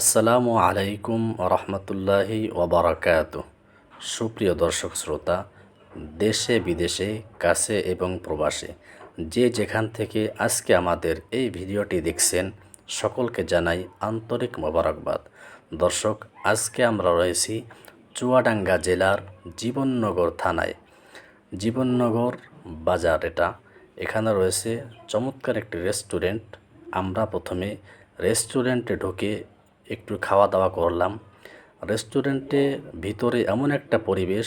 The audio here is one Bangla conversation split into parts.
আসসালামু আলাইকুম রহমতুল্লাহি ওবরাকাত। সুপ্রিয় দর্শক শ্রোতা, দেশে, বিদেশে, কাছে এবং প্রবাসে যে যেখান থেকে আজকে আমাদের এই ভিডিওটি দেখছেন, সকলকে জানাই আন্তরিক মোবারকবাদ। দর্শক, আজকে আমরা রয়েছি চুয়াডাঙ্গা জেলার জীবননগর থানায়। জীবননগর বাজার এটা। এখানে রয়েছে চমৎকার একটি রেস্টুরেন্ট। আমরা প্রথমে রেস্টুরেন্টে ঢুকে একটু খাওয়া দাওয়া করলাম। রেস্টুরেন্টে ভিতরে এমন একটা পরিবেশ,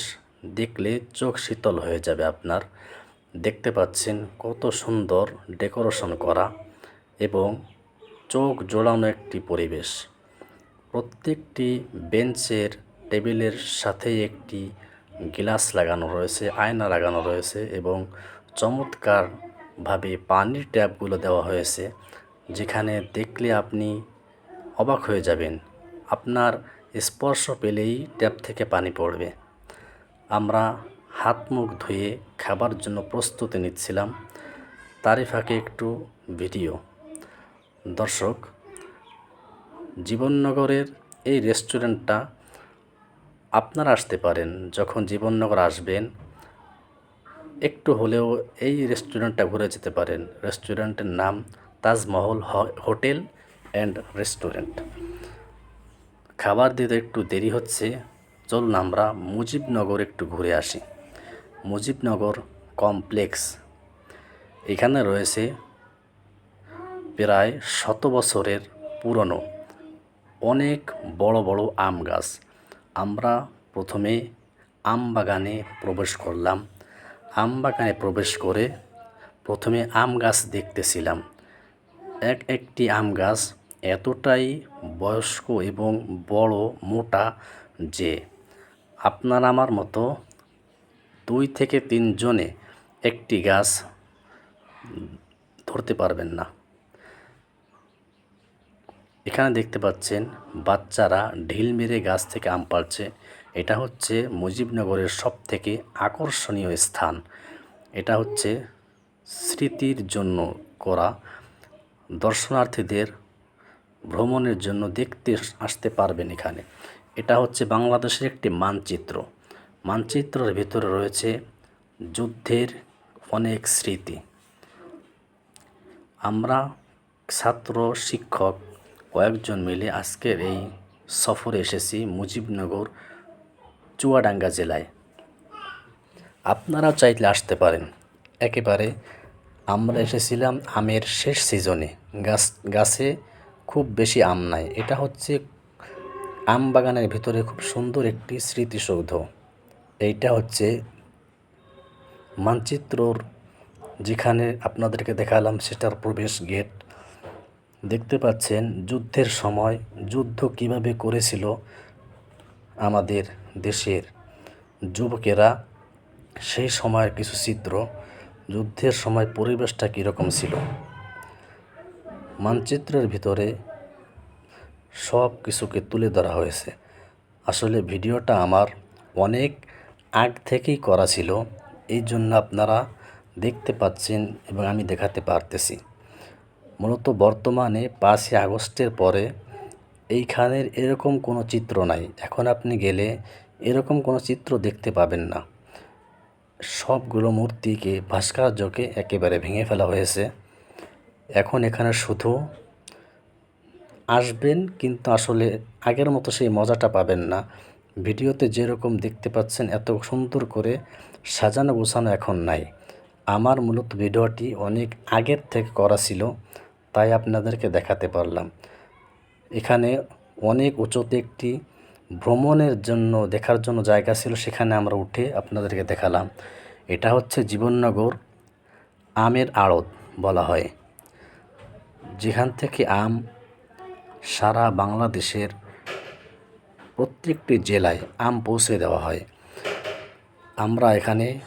দেখলে চোখ শীতল হয়ে যাবে আপনার। দেখতে পাচ্ছেন কত সুন্দর ডেকোরেশন করা এবং চোখ জোড়ানো একটি পরিবেশ। প্রত্যেকটি বেঞ্চের টেবিলের সাথেই একটি গ্লাস লাগানো রয়েছে, আয়না লাগানো রয়েছে এবং চমৎকারভাবে পানির ট্যাপগুলো দেওয়া হয়েছে। যেখানে দেখলে আপনি অবাক হয়ে যাবেন। আপনার স্পর্শ পেলেই ট্যাপ থেকে পানি পড়বে। আমরা হাত মুখ ধুয়ে খাবার জন্য প্রস্তুতি নিচ্ছিলাম। তারই ফাঁকে একটু ভিডিও। দর্শক, জীবননগরের এই রেস্টুরেন্টটা আপনারা আসতে পারেন যখন জীবননগর আসবেন। একটু হলেও এই রেস্টুরেন্টটা ঘুরে যেতে পারেন। রেস্টুরেন্টের নাম তাজমহল হোটেল অ্যান্ড রেস্টুরেন্ট। খাবার দিতে একটু দেরি হচ্ছে, চলুন আমরা মুজিবনগর একটু ঘুরে আসি। মুজিবনগর কমপ্লেক্স। এখানে রয়েছে প্রায় শত বছরের পুরনো, অনেক বড় বড় আম গাছ। আমরা প্রথমে আম বাগানে প্রবেশ করলাম। আম বাগানে প্রবেশ করে প্রথমে আম গাছ দেখতেছিলাম। এক একটি আম গাছ এতটাই বয়স্ক এবং বড় মোটা যে আপনার আমার মতো দুই থেকে তিনজনে একটি গাছ ধরতে পারবেন না। এখানে দেখতে পাচ্ছেন বাচ্চারা ঢিল মেরে গাছ থেকে আম পাড়ছে। এটা হচ্ছে মুজিবনগরের সব থেকে আকর্ষণীয় স্থান। এটা হচ্ছে স্মৃতির জন্য করা। দর্শনার্থীদের ভ্রমণের জন্য দেখতে আসতে পারবেন এখানে। এটা হচ্ছে বাংলাদেশের একটি মানচিত্র। মানচিত্রের ভিতরে রয়েছে যুদ্ধের অনেক স্মৃতি। আমরা ছাত্র, শিক্ষক কয়েকজন মিলে আজকের এই সফরে এসেছি মুজিবনগর, চুয়াডাঙ্গা জেলায়। আপনারাও চাইলে আসতে পারেন। একেবারে আমরা এসেছিলাম আমের শেষ সিজনে। গাছ, গাছে খুব বেশি আম নাই। এটা হচ্ছে আম বাগানের ভিতরে খুব সুন্দর একটি স্মৃতিসৌধ। এইটা হচ্ছে মানচিত্রর যেখানে আপনাদেরকে দেখালাম সেটার প্রবেশ গেট। দেখতে পাচ্ছেন যুদ্ধের সময় যুদ্ধ কীভাবে করেছিল আমাদের দেশের যুবকেরা, সেই সময়ের কিছু চিত্র, যুদ্ধের সময় পরিবেশটা কীরকম ছিল। মানচিত্রের ভিতরে সব কিছুকে তুলে ধরা হয়েছে। আসলে ভিডিওটা আমার অনেক আগ থেকেই করা ছিল, এই জন্য আপনারা দেখতে পাচ্ছেন এবং আমি দেখাতে পারতেছি। মূলত বর্তমানে পাঁচই আগস্টের পরে এইখানের এরকম কোনো চিত্র নাই। এখন আপনি গেলে এরকম কোনো চিত্র দেখতে পাবেন না। সবগুলো মূর্তিকে, ভাস্কর্যকে একেবারে ভেঙে ফেলা হয়েছে। এখন এখানে শুধু আসবেন, কিন্তু আসলে আগের মতো সেই মজাটা পাবেন না। ভিডিওতে যেরকম দেখতে পাচ্ছেন, এত সুন্দর করে সাজানো গোছানো এখন নাই। আমার মূলত ভিডিওটি অনেক আগের থেকে করা ছিল, তাই আপনাদেরকে দেখাতে পারলাম। এখানে অনেক উঁচুতে একটি ভ্রমণের জন্য, দেখার জন্য জায়গা ছিল, সেখানে আমরা উঠে আপনাদেরকে দেখালাম। এটা হচ্ছে জীবননগর আমের আড়ত বলা হয়। যেখান থেকে আম সারা বাংলাদেশের প্রত্যেকটি জেলায় আম পৌঁছে দেওয়া হয়। আমরা এখানে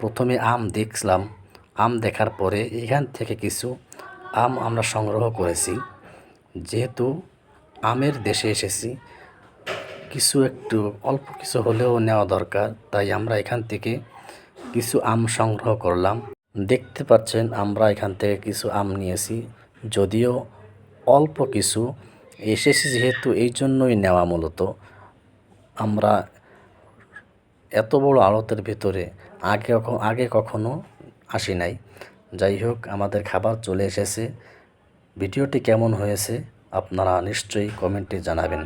প্রথমে আম দেখলাম। আম দেখার পরে এখান থেকে কিছু আম আমরা সংগ্রহ করেছি। যেহেতু আমের দেশে এসেছি, কিছু একটু অল্প কিছু হলেও নেওয়া দরকার, তাই আমরা এখান থেকে কিছু আম সংগ্রহ করলাম। দেখতে পাচ্ছেন, আমরা এখান থেকে কিছু আম নিয়েছি। যদিও অল্প কিছু এসেছে যেহেতু এই জন্যই নেওয়া মূলত, আমরা এত বড় আড়তের ভিতরে আগে আগে কখনো আসি নাই। যাই হোক, আমাদের খাবার চলে এসেছে। ভিডিওটি কেমন হয়েছে আপনারা নিশ্চয়ই কমেন্টে জানাবেন।